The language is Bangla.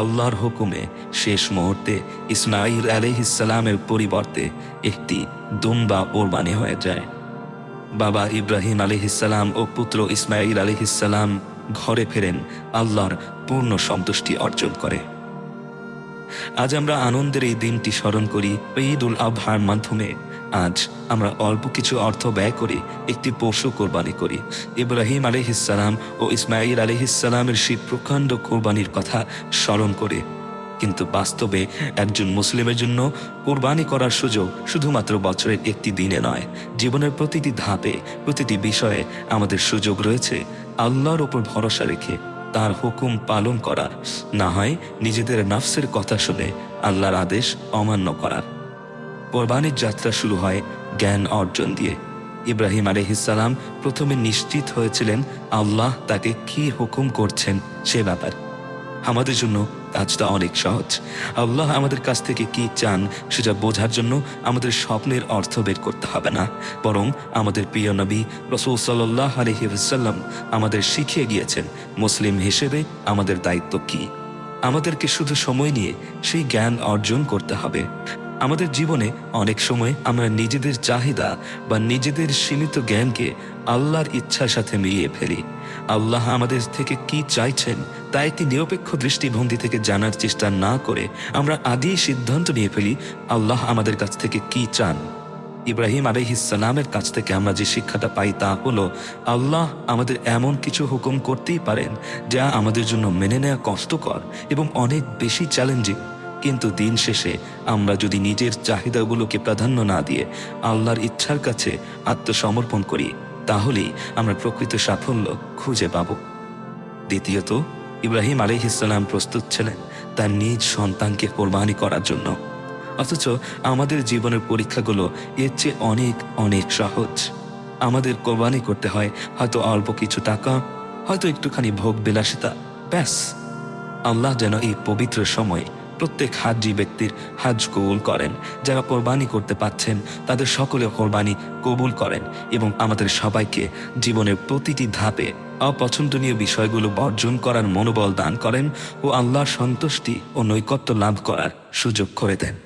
আল্লাহর হুকুমে শেষ মুহূর্তে ইসমাইল আলহিসালামের পরিবর্তে একটি দুম্বা কোরবানি হয়ে যায়। বাবা ইব্রাহিম আলহিসাল্লাম ও পুত্র ইসমাইল আলহিসাল্লাম ঘরে ফেরেন, আল্লাহর পূর্ণ সন্তুষ্টি অর্জন করে। আজ আমরা আনন্দের এই দিনটি স্মরণ করি ঈদ উল আবহার মাধ্যমে। আজ আমরা অল্প কিছু অর্থ ব্যয় করে একটি পশু কোরবানি করি। ইব্রাহিম আলহিসাল্লাম ও ইসমাইল আলহিসাল্লামের সেই প্রকাণ্ড কোরবানির কথা স্মরণ করে। কিন্তু বাস্তবে একজন মুসলিমের জন্য কোরবানি করার সুযোগ শুধুমাত্র বছরের একটি দিনে নয়, জীবনের প্রতিটি ধাপে, প্রতিটি বিষয়ে আমাদের সুযোগ রয়েছে আল্লাহর ওপর ভরসা রেখে। তার হুকুম পালন করার। না হয় নিজেদের নাফসের কথা শুনে আল্লাহর আদেশ অমান্য করার। কোরবানির যাত্রা শুরু হয় জ্ঞান অর্জন দিয়ে। ইব্রাহিম আলহিসাল্লাম প্রথমে নিশ্চিত হয়েছিলেন আল্লাহ তাকে কি হুকুম করছেন সে ব্যাপারে। আমাদের জন্য কাজটা অনেক সহজ। আল্লাহ আমাদের কাছ থেকে কি চান সেটা বোঝার জন্য আমাদের স্বপ্নের অর্থ বের করতে হবে না। বরং আমাদের প্রিয় নবী রসুল সাল্লাহ আলহিহাসাল্লাম আমাদের শিখিয়ে গিয়েছেন, মুসলিম হিসেবে আমাদের দায়িত্ব কি? আমাদেরকে শুধু সময় নিয়ে সেই জ্ঞান অর্জন করতে হবে। আমাদের জীবনে অনেক সময় আমরা নিজেদের চাহিদা বা নিজেদের সীমিত জ্ঞানকে আল্লাহর ইচ্ছার সাথে মিলিয়ে ফেলি। আল্লাহ আমাদের থেকে কি চাইছেন তা একটি নিরপেক্ষ দৃষ্টিভঙ্গি থেকে জানার চেষ্টা না করে আমরা আগেই সিদ্ধান্ত নিয়ে ফেলি আল্লাহ আমাদের কাছ থেকে কি চান। ইব্রাহিম আলহিসালামের কাছ থেকে আমরা যে শিক্ষাটা পাই তা হলো, আল্লাহ আমাদের এমন কিছু হুকুম করতেই পারেন যা আমাদের জন্য মেনে নেওয়া কষ্টকর এবং অনেক বেশি চ্যালেঞ্জিং কিন্তু দিন শেষে আমরা যদি নিজের চাহিদাগুলোকে প্রাধান্য না দিয়ে আল্লাহর ইচ্ছার কাছে আত্মসমর্পণ করি, তাহলেই আমরা প্রকৃত সাফল্য খুঁজে পাব। দ্বিতীয়ত, ইব্রাহিম আলহিসাল্লাম প্রস্তুত ছিলেন তার নিজ সন্তানকে কোরবানি করার জন্য। অথচ আমাদের জীবনের পরীক্ষাগুলো এর চেয়ে অনেক অনেক সহজ। আমাদের কোরবানি করতে হয় হয়তো অল্প কিছু টাকা, হয়তো একটুখানি ভোগ বিলাসিতা ব্যাস। আল্লাহ যেন এই পবিত্র সময় প্রত্যেক হাজি ব্যক্তির হাজ কবুল করেন, যারা কোরবানি করতে পাচ্ছেন, তাদের সকলে কোরবানি কবুল করেন এবং আমাদের সবাইকে জীবনের প্রতিটি ধাপে অপছন্দনীয় বিষয়গুলো বর্জন করার মনোবল দান করেন ও আল্লাহর সন্তুষ্টি ও নৈকত্য লাভ করার সুযোগ করে দেন।